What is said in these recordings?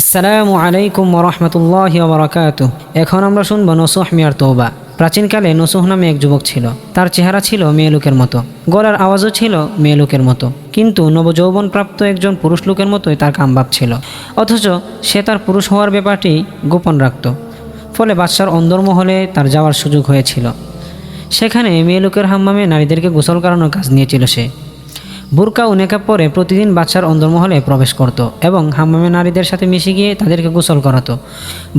আসসালামু আলাইকুম রহমতুল্লাহ বরকাত এখন আমরা শুনব নসুহ মিয়ার তৌবা প্রাচীনকালে নসুহ নামে এক যুবক ছিল। তার চেহারা ছিল মেয়ে লোকের মতো। গলার আওয়াজও ছিল মেয়ে লোকের মতো। কিন্তু নবযৌবন প্রাপ্ত একজন পুরুষ লোকের মতোই তার কামবাপ ছিল। অথচ সে তার পুরুষ হওয়ার ব্যাপারটি গোপন রাখত। ফলে বাদশার অন্দরমহলে তার যাওয়ার সুযোগ হয়েছিল। সেখানে মেয়ে লোকের হাম্মামে নারীদেরকে গোসল করানোর কাজ নিয়েছিল সে। বুরকা ও নেকাব পরে প্রতিদিন বাচ্চার অন্দরমহলে প্রবেশ করত এবং হাম্মামে নারীদের সাথে মিশে গিয়ে তাদেরকে গোসল করাতো।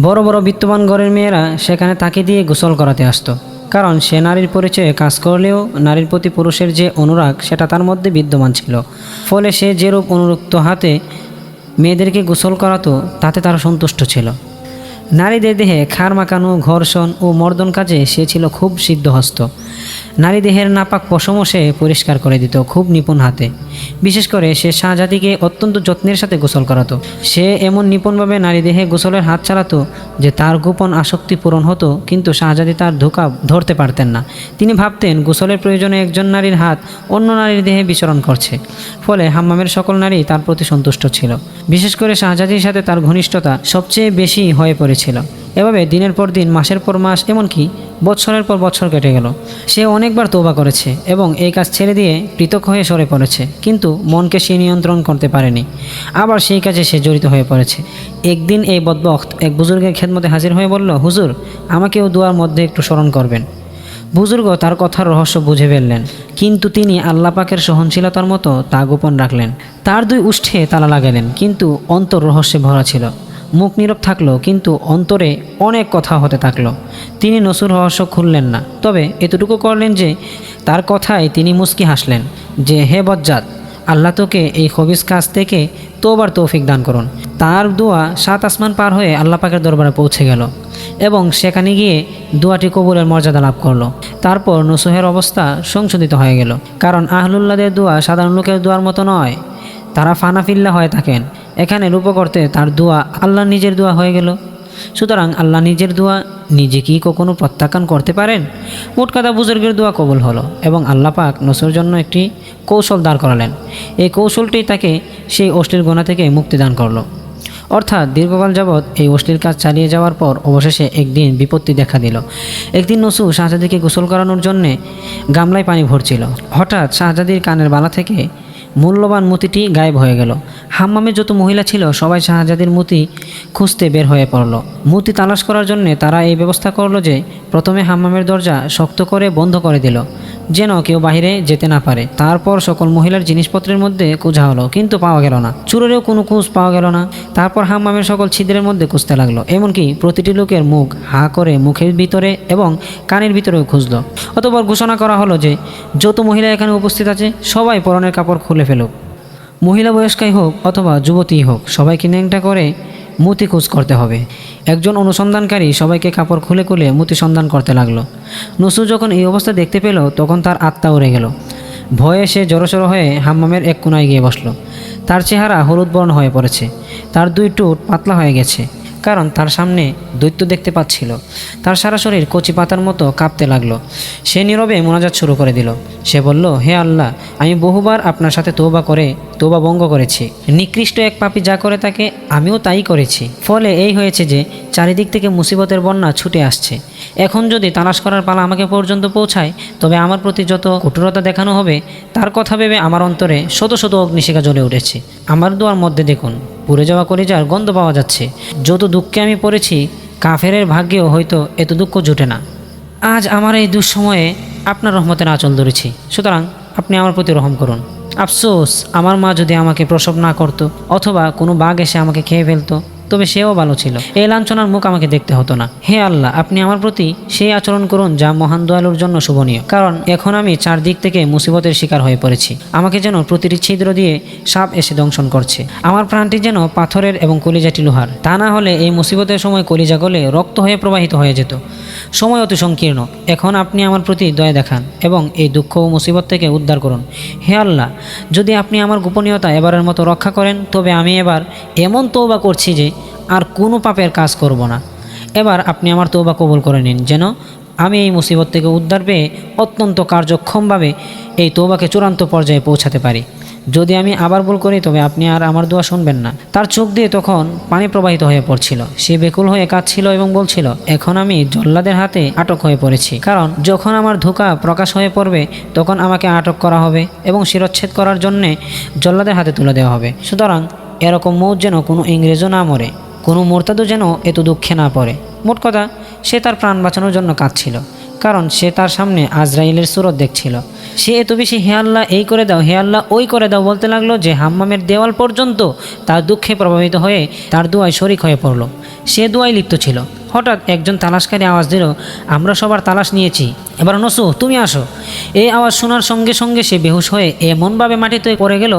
বড় বড় বিত্তবান ঘরের মেয়েরা সেখানে তাকে দিয়ে গোসল করাতে আসতো। কারণ সে নারীর পরিচয়ে কাজ করলেও নারীর প্রতি পুরুষের যে অনুরাগ, সেটা তার মধ্যে বিদ্যমান ছিল। ফলে সে যেরূপ অনুরক্ত হাতে মেয়েদেরকে গোসল করাতো, তাতে তারা সন্তুষ্ট ছিল। নারীদের দেহে খার মাকানো ঘর্ষণ ও মর্দন কাজে সে ছিল খুব সিদ্ধহস্ত। নারী দেহের নাপাক পশমও সে পরিষ্কার করে দিত খুব নিপুণ হাতে। বিশেষ করে সে শাহজাদিকে অত্যন্ত যত্নের সাথে গোসল করাতো। সে এমন নিপুণভাবে নারী দেহে গোসলের হাত চালাতো যে তার গোপন আসক্তি পূরণ হতো, কিন্তু শাহজাদি তার ধোকা ধরতে পারতেন না। তিনি ভাবতেন গোসলের প্রয়োজনে একজন নারীর হাত অন্য নারীর দেহে বিচরণ করছে। ফলে হাম্মামের সকল নারী তার প্রতি সন্তুষ্ট ছিল। বিশেষ করে শাহজাদির সাথে তার ঘনিষ্ঠতা সবচেয়ে বেশি হয়ে পড়েছিল। এভাবে দিনের পর দিন, মাসের পর মাস, এমনকি বৎসরের পর বৎসর কেটে গেল। সে অনেকবার তোবা করেছে এবং এই কাজ ছেড়ে দিয়ে পৃথক হয়ে সরে পড়েছে, কিন্তু মনকে সে নিয়ন্ত্রণ করতে পারেনি। আবার সেই কাজে সে জড়িত হয়ে পড়েছে। একদিন এই বদবক্ত এক বুজুর্গের খেদমতে হাজির হয়ে বলল, হুজুর, আমাকেও দুয়ার মধ্যে একটু স্মরণ করবেন। বুজুর্গ তার কথার রহস্য বুঝে ফেললেন, কিন্তু তিনি আল্লাহ পাকের সহনশীলতার মতো তা গোপন রাখলেন। তার দুই উষ্ঠে তালা লাগালেন, কিন্তু অন্তর রহস্যে ভরা ছিল। মুখ নীরব থাকল, কিন্তু অন্তরে অনেক কথা হতে থাকল। তিনি নসুর রহস্য খুললেন না। তবে এতটুকু করলেন যে, তার কথায় তিনি মুস্কি হাসলেন যে, হে বজ্জাত, আল্লাহ তোকে এই খবিস কাজ থেকে তোবার তৌফিক দান করুন। তার দোয়া সাত আসমান পার হয়ে আল্লাহ পাকের দরবারে পৌঁছে গেল এবং সেখানে গিয়ে দোয়াটি কবুলের মর্যাদা লাভ করল। তারপর নসুহের অবস্থা সংশোধিত হয়ে গেল। কারণ আহলুল্লাদের দোয়া সাধারণ লোকের দোয়ার মতো নয়, তারা ফানাফিল্লা হয়ে থাকেন। এখানে রূপকর্তে তার দোয়া আল্লাহ নিজের দোয়া হয়ে গেল। সুতরাং আল্লাহ নিজের দোয়া নিজে কি কখনো প্রত্যাখ্যান করতে পারেন? মোট কথা বুজুর্গের দোয়া কবুল হলো এবং আল্লাহ পাক নসর জন্য একটি কৌশল দাঁড় করালেন। এই কৌশলটি তাকে সেই অশ্লীল গোনা থেকে মুক্তি দান করল। অর্থাৎ দীর্ঘকাল যাবৎ এই অশ্লীল কাজ চালিয়ে যাওয়ার পর অবশেষে একদিন বিপত্তি দেখা দিল। একদিন নসু শাহজাদিকে গোসল করানোর জন্যে গামলায় পানি ভরছিল। হঠাৎ শাহজাদির কানের বালা থেকে মূল্যবান মতিটি গায়েব হয়ে গেল। হাম্মামে যত মহিলা ছিল, সবাই শাহজাদির মতি খুঁজতে বের হয়ে পড়ল। মতি তালাশ করার জন্যে তারা এই ব্যবস্থা করল যে, প্রথমে হাম্মামের দরজা শক্ত করে বন্ধ করে দিল, যেন কেউ বাহিরে যেতে না পারে। তারপর সকল মহিলার জিনিসপত্রের মধ্যে খোঁজা হলো, কিন্তু পাওয়া গেল না। চুরেরও কোনো খোঁজ পাওয়া গেল না। তারপর হাম্মামের সকল ছিদ্রের মধ্যে খুঁজতে লাগল। এমনকি প্রতিটি লোকের মুখ হা করে মুখের ভিতরে এবং কানের ভিতরেও খুঁজলো। অতপর ঘোষণা করা হলো যে যত মহিলা এখানে উপস্থিত আছে, সবাই পরনের কাপড় খুলে ফেলুক। মহিলা বয়স্কাই হোক অথবা যুবতী হোক, সবাইকে ন্যাংটা করে মতি খোঁজ করতে হবে। একজন অনুসন্ধানকারী সবাইকে কাপড় খুলে খুলে মতি সন্ধান করতে লাগল। নসু যখন এই অবস্থা দেখতে পেল, তখন তার আত্মা উড়ে গেল। ভয়ে সে জড়সড় হয়ে হাম্মামের এক কোনায় গিয়ে বসল। তার চেহারা হলুদ বর্ণ হয়ে পড়েছে। তার দুই টুট পাতলা হয়ে গেছে। কারণ তার সামনে দৈত্য দেখতে পাচ্ছিল। তার সারা শরীর কচি পাতার মতো কাঁপতে লাগল। সে নীরবে মোনাজাত শুরু করে দিল। সে বলল, হে আল্লাহ, আমি বহুবার আপনার সাথে তৌবা করে তোবা ভঙ্গ করেছি। নিকৃষ্ট এক পাপি যা করে তাকে আমিও তাই করেছি। ফলে এই হয়েছে যে, চারিদিক থেকে মুসিবতের বন্যা ছুটে আসছে। এখন যদি তালাশ করার পালা আমাকে পর্যন্ত পৌঁছায়, তবে আমার প্রতি যত কঠোরতা দেখানো হবে, তার কথা ভেবে আমার অন্তরে শত শত অগ্নিশিখা জ্বলে উঠেছে। আমার দোয়ার মধ্যে দেখুন। পুড়ে যাওয়া কলিজার গন্ধ পাওয়া যাচ্ছে। যত দুঃখে আমি পড়েছি, কাফেরের ভাগ্যেও হয়তো এত দুঃখ জুটে না। আজ আমার এই দুঃসময়ে আপনার রহমতের আঁচল ধরেছি। সুতরাং আপনি আমার প্রতি রহম করুন। আফসোস, আমার মা যদি আমাকে প্রসব না করতো, অথবা কোনো বাঘ এসে আমাকে খেয়ে ফেলতো তবে সেও ভালো ছিল। এই লাঞ্ছনার মুখ আমাকে দেখতে হতো না। হে আল্লাহ, আপনি আমার প্রতি সেই আচরণ করুন যা মহান দয়ালুর জন্য শোভনীয়। কারণ এখন আমি চারদিক থেকে মুসিবতের শিকার হয়ে পড়েছি। আমাকে যেন প্রতিটি ছিদ্র দিয়ে সাপ এসে দংশন করছে। আমার প্রাণটি যেন পাথরের এবং কলিজাটি লোহার। তা না হলে এই মুসিবতের সময় কলিজা গলে রক্ত হয়ে প্রবাহিত হয়ে যেত। সময় অতি সংকীর্ণ। এখন আপনি আমার প্রতি দয়া দেখান এবং এই দুঃখ ও মুসিবত থেকে উদ্ধার করুন। হে আল্লাহ, যদি আপনি আমার গোপনীয়তা এবারের মতো রক্ষা করেন, তবে আমি এবার এমন তৌবা করছি যে আর কোনো পাপের কাজ করব না। এবার আপনি আমার তৌবা কবুল করে নিন, যেন আমি এই মুসিবত থেকে উদ্ধার পেয়ে অত্যন্ত কার্যক্ষমভাবে এই তৌবাকে চূড়ান্ত পর্যায়ে পৌঁছাতে পারি। যদি আমি আবার ভুল করি, তবে আপনি আর আমার দোয়া শুনবেন না। তার চোখ দিয়ে তখন পানি প্রবাহিত হয়ে পড়ছিল। সে বেকুল হয়ে কাঁদছিল এবং বলছিল, এখন আমি জল্লাদের হাতে আটক হয়ে পড়েছি। কারণ যখন আমার ধোকা প্রকাশ হয়ে পড়বে, তখন আমাকে আটক করা হবে এবং শিরচ্ছেদ করার জন্যে জল্লাদের হাতে তুলে দেওয়া হবে। সুতরাং এরকম মৌত যেন কোনো ইংরেজও না মরে। কোনো মোরতাদও যেন এত দুঃখে না পড়ে। মোট কথা, সে তার প্রাণ বাঁচানোর জন্য কাঁদছিল, কারণ সে তার সামনে আজরাইলের সুরত দেখছিল। সে এত বেশি, হে আল্লাহ, এই করে দাও, হে আল্লাহ, ওই করে দাও, বলতে লাগল যে হাম্মামের দেওয়াল পর্যন্ত তার দুঃখে প্রভাবিত হয়ে তার দুয়ায় শরিক হয়ে পড়ল। সে দুয়ায় লিপ্ত ছিল। হঠাৎ একজন তালাশকারী আওয়াজ দিল, আমরা সবার তালাশ নিয়েছি। এবার নসু, তুমি আসো। এই আওয়াজ শোনার সঙ্গে সঙ্গে সে বেহুশ হয়ে এমনভাবে মাটিতে পড়ে গেল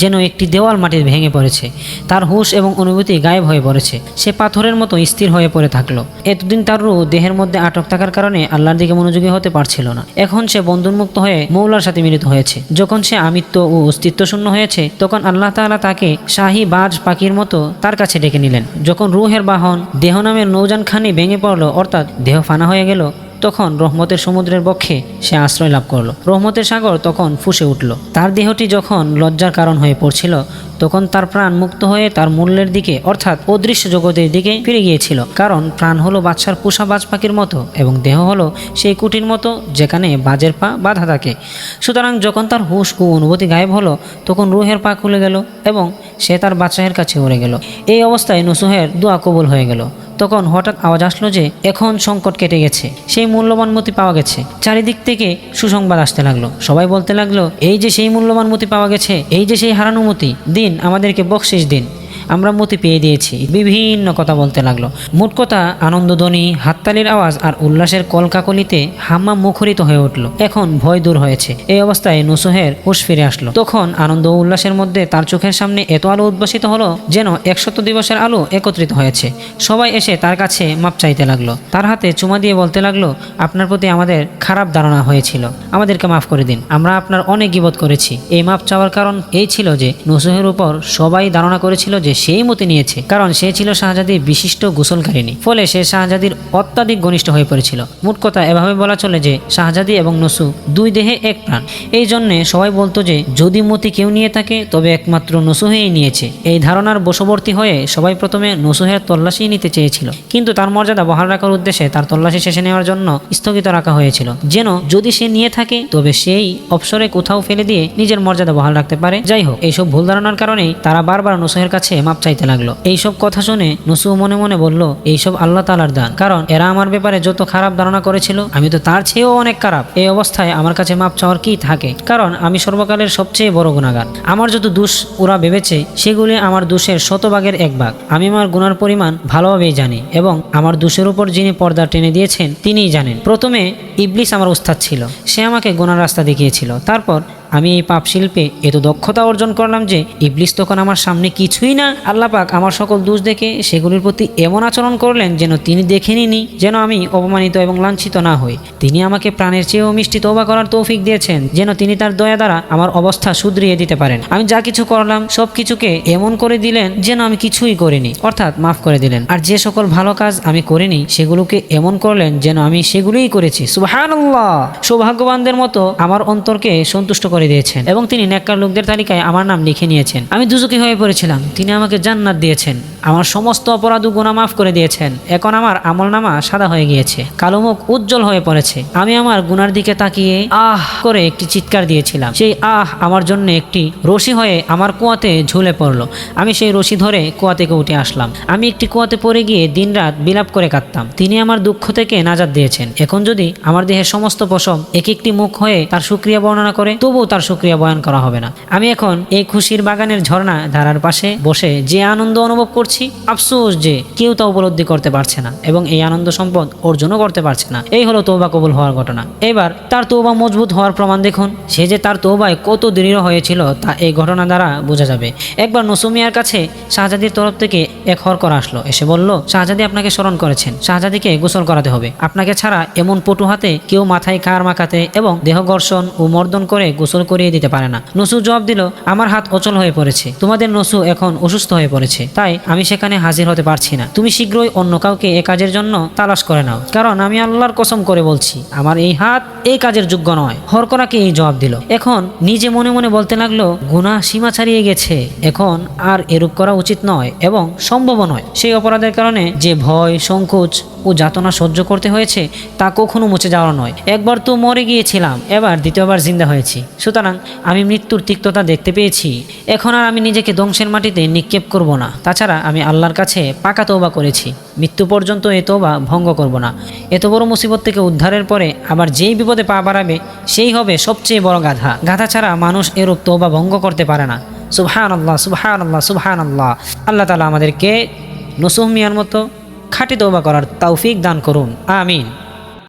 যেন একটি দেওয়াল মাটির ভেঙে পড়েছে। তার হুশ এবং অনুভূতি গায়েব হয়ে পড়েছে। সে পাথরের মতো স্থির হয়ে পড়ে থাকল। এতদিন তার রু দেহের মধ্যে আটক থাকার কারণে আল্লাহর দিকে মনোযোগী হতে পারছিল না। এখন সে বন্ধুন্মুক্ত হয়ে মৌলার সাথে মিলিত হয়েছে। যখন সে আমিত্ব ও অস্তিত্ব শূন্য হয়েছে, তখন আল্লাহ তাকে শাহী বাজ পাখির মতো তার কাছে ডেকে নিলেন। যখন রুহের বাহন দেহ নামের নৌযানখানি ভেঙে পড়ল, অর্থাৎ দেহ ফানা হয়ে গেল, তখন রহমতের সমুদ্রের বক্ষে সে আশ্রয় লাভ করল। রহমতের সাগর তখন ফুসে উঠল। তার দেহটি যখন লজ্জার কারণ হয়ে পড়ছিল, তখন তার প্রাণ মুক্ত হয়ে তার মূল্যের দিকে, অর্থাৎ অদৃশ্য জগতের দিকে ফিরে গিয়েছিল। কারণ প্রাণ হলো বাদশার পোষা বাজ পাখির মতো এবং দেহ হলো সেই কুটির মতো যেখানে বাজের পা বাধা থাকে। সুতরাং যখন তার হুশ ও অনুভূতি গায়েব হলো, তখন রুহের পা খুলে গেল এবং সে তার বাদশাহের কাছে উড়ে গেল। এই অবস্থায় নুসুহের দোয়া কবুল হয়ে গেল। তখন হঠাৎ আওয়াজ আসলো যে, এখন সংকট কেটে গেছে। সেই মূল্যবান মতি পাওয়া গেছে। চারিদিক থেকে সুসংবাদ আসতে লাগল। সবাই বলতে লাগল, এই যে সেই মূল্যবান মতি পাওয়া গেছে, এই যে সেই হারানুমতি দিন আমাদেরকে বকশিস দিন। আমরা মতি পেয়ে দিয়েছি। বিভিন্ন কথা বলতে লাগল। মোট কথা, আনন্দধ্বনি, হাততালির আওয়াজ আর উল্লাসের কলকাকলিতে হাম্মা মুখরিত হয়ে উঠল। এখন ভয় দূর হয়েছে। এই অবস্থায় নুসুহের হুশ ফিরে আসলো। তখন আনন্দ উল্লাসের মধ্যে তার চোখের সামনে এত আলো উদ্ভাসিত হলো যেন একশত দিবসের আলো একত্রিত হয়েছে। সবাই এসে তার কাছে মাপ চাইতে লাগল। তার হাতে চুমা দিয়ে বলতে লাগল, আপনার প্রতি আমাদের খারাপ ধারণা হয়েছিল। আমাদেরকে মাফ করে দিন। আমরা আপনার অনেক গিবত করেছি। এই মাপ চাওয়ার কারণ এই ছিল যে, নসুহের উপর সবাই ধারণা করেছিল যে সেই মতে নিয়েছে, কারণ সে ছিল শাহজাদির বিশিষ্ট গোসলকারিণী। ফলে সে শাহজাদির অত্যাধিক ঘনিষ্ঠ হয়ে পড়েছিল। মোট কথা, এভাবে বলা চলে যে শাহজাদি এবং নসু দুই দেহে এক প্রাণ। এই জন্যে সবাই বলতো যে, যদি মতি কেউ নিয়ে থাকে, তবে একমাত্র নসুহেই নিয়েছে। এই ধারণার বশবর্তী হয়ে সবাই প্রথমে নসুহের তল্লাশি নিতে চেয়েছিল। কিন্তু তার মর্যাদা বহাল রাখার উদ্দেশ্যে তার তল্লাশি শেষে নেওয়ার জন্য স্থগিত রাখা হয়েছিল। যেন যদি সে নিয়ে থাকে, তবে সেই অবসরে কোথাও ফেলে দিয়ে নিজের মর্যাদা বহাল রাখতে পারে। যাই হোক, এইসব ভুল ধারণার কারণেই তারা বারবার নসুহের কাছে মাপ চাইতে লাগল। এইসব কথা শুনে নসু মনে মনে বলল, এইসব আল্লাহ তালার দান। কারণ এরা আমার ব্যাপারে যত খারাপ ধারণা করেছিল, আমি তো তার চেয়েও অনেক খারাপ। এই অবস্থায় আমার কাছে মাপ চাওয়ার কি থাকে? কারণ আমি সর্বকালের সবচেয়ে বড় গুণাগার। আমার যত দোষ ওরা ভেবেছে, সেগুলি আমার দোষের শতভাগের এক ভাগ। আমি আমার গুনার পরিমাণ ভালোভাবেই জানি এবং আমার দোষের উপর যিনি পর্দা টেনে দিয়েছেন, তিনিই জানেন। প্রথমে ইবলিস আমার উস্তাদ ছিল। সে আমাকে গোনার রাস্তা দেখিয়েছিল। তারপর আমি এই পাপ শিল্পে এত দক্ষতা অর্জন করলাম যে ইবলিস তখন আমার সামনে কিছুই না। আল্লাপাক আমার সকল দোষ দেখে সেগুলির প্রতি এমন আচরণ করলেন যেন তিনি দেখে নিনি যেন আমি অপমানিত এবং লাঞ্ছিত না হই। তিনি আমাকে প্রাণের চেয়েও মিষ্টি তোবা করার তৌফিক দিয়েছেন, যেন তিনি তার দয়া দ্বারা আমার অবস্থা শুধরিয়ে দিতে পারেন। আমি যা কিছু করলাম, সব কিছুকে এমন করে দিলেন যেন আমি কিছুই করিনি, অর্থাৎ মাফ করে দিলেন। আর যে সকল ভালো কাজ আমি করিনি, সেগুলোকে এমন করলেন যেন আমি সেগুলোই করেছি। সুবহানাল্লাহ! সৌভাগ্যবানদের মতো আমার অন্তরকে সন্তুষ্ট করে দিয়েছেন। এবং তিনি নেককার লোকদের তালিকায় আমার নাম লিখে নিয়েছেন। আমি দুজকি হয়ে পড়েছিলাম। তিনি আমাকে জান্নাত দিয়েছেন। আমার সমস্ত অপরাধ গুনাহ মাফ করে দিয়েছেন। এখন আমার আমল নামা সাদা হয়ে গিয়েছে। কালো মুখ উজ্জ্বল হয়ে পড়েছে। আমি আমার গুনার দিকে তাকিয়ে আহ করে একটি চিৎকার দিয়েছিলাম। সেই আহ আমার জন্য একটি রশি হয়ে আমার কুয়াতে ঝুলে পড়ল। আমি সেই রশি ধরে কুয়া থেকে উঠে আসলাম। আমি একটি কুয়াতে পড়ে গিয়ে দিনরাত বিলাপ করে কাঁদতাম। তিনি আমার দুঃখ থেকে নাজাদ দিয়েছেন। এখন যদি আমার দেহের সমস্ত পশম এক একটি মুখ হয়ে তার সুক্রিয়া বর্ণনা করে, তবুও তার সুক্রিয়া বয়ান করা হবে না। আমি এখন এই খুশির বাগানের ঝর্ণা ধারার পাশে বসে যে আনন্দ অনুভব করছি, আফসোস যে কেউ তা উপলব্ধি করতে পারছে না এবং এই আনন্দ সম্পদ অর্জনও করতে পারছে না। এই হলো তৌবা কবুল হওয়ার ঘটনা। এবার তার তৌবা মজবুত হওয়ার প্রমাণ দেখুন। সে যে তার তৌবায় কত দৃঢ় হয়েছিল, তা এই ঘটনা দ্বারা বোঝা যাবে। একবার নসুমিয়ার কাছে শাহজাদির তরফ থেকে এক হরকর আসলো। এসে বলল, শাহজাদি আপনাকে স্মরণ করেছেন। শাহজাদিকে গোসল করাতে হবে। আপনাকে ছাড়া এমন পটু হাতে কেউ মাথায় কার মাখাতে এবং দেহ ঘর্ষণ ও মর্দন করে গোসল গোসল করিয়ে দিতে পারে না। নসু জবাব দিল, আমার হাত অচল হয়ে পড়েছে। তোমাদের নসু এখন অসুস্থ হয়ে পড়েছে। তাই আমি সেখানে হাজির হতে পারছি না। তুমি শীঘ্রই অন্য কাউকে এ কাজের জন্য তালাশ করে নাও। কারণ আমি আল্লাহর কসম করে বলছি, আমার এই হাত এই কাজের যোগ্য নয়। হরকরাকে এই জবাব দিল, এখন নিজে মনে মনে বলতে লাগল, গুনাহ সীমা ছাড়িয়ে গেছে। এখন আর এরূপ করা উচিত নয় এবং সম্ভব নয়। সেই অপরাধের কারণে যে ভয়, সংকোচ ও যাতনা সহ্য করতে হয়েছে তা কখনো মুছে যাওয়া নয়। একবার তো মরে গিয়েছিলাম, এবার দ্বিতীয়বার জিন্দা হয়েছি। সুতরাং আমি মৃত্যুর তিক্ততা দেখতে পেয়েছি। এখন আর আমি নিজেকে ধ্বংসের মাটিতে নিক্ষেপ করব না। তাছাড়া আমি আল্লাহর কাছে পাকা তৌবা করেছি। মৃত্যু পর্যন্ত এ তৌবা ভঙ্গ করব না। এত বড় মুসিবত থেকে উদ্ধারের পরে আবার যেই বিপদে পা বাড়াবে, সেই হবে সবচেয়ে বড় গাধা। গাধা ছাড়া মানুষ এরূপ তৌবা ভঙ্গ করতে পারে না। সুবহান আল্লাহ সুবহান আল্লাহ সুবহান আল্লাহ আল্লাহ তালা আমাদেরকে নসুহ মিয়ার মতো খাঁটি তৌবা করার তৌফিক দান করুন। আমিন।